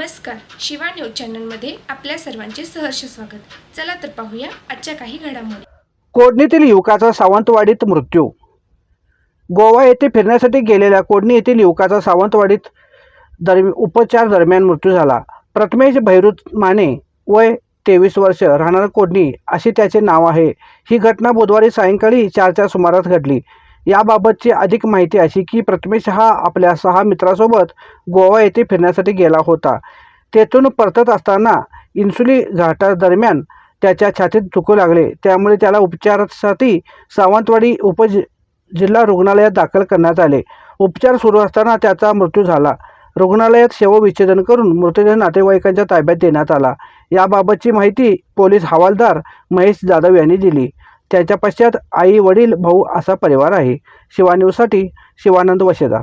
Shiva news चॅनलमध्ये आपल्या सर्वांचे सहर्ष स्वागत. चला तर पाहूया आजच्या काही घडामोडी. कोडणीतील युवकाचा सावंतवाडीत मृत्यू. गोवा येथे फिरण्यासाठी गेलेल्या कोडणी येथील युवकाचा सावंतवाडीत दरम्या उपचार दरम्यान मृत्यू झाला. प्रथमेश भैरुत माने वय तेवीस वर्ष राहणार कोडणी असे त्याचे नाव आहे. ही घटना बुधवारी सायंकाळी चारच्या सुमारास घडली. याबाबतची अधिक माहिती अशी की प्रथमेश हा आपल्या सहा मित्रासोबत गोवा येथे फिरण्यासाठी गेला होता. तेथून परतत असताना इन्सुली घाटादरम्यान त्याच्या छातीत चुकू लागले. त्यामुळे त्याला उपचारासाठी सावंतवाडी उपज जिल्हा रुग्णालयात दाखल करण्यात आले. उपचार सुरू असताना त्याचा मृत्यू झाला. रुग्णालयात शवविच्छेदन करून मृतदेह नातेवाईकांच्या ताब्यात देण्यात आला. याबाबतची माहिती पोलीस हवालदार महेश जाधव यांनी दिली. त्यांच्या पश्चात आई वडील भाऊ असा परिवार आहे. शिवा शिवानंद वशेदार.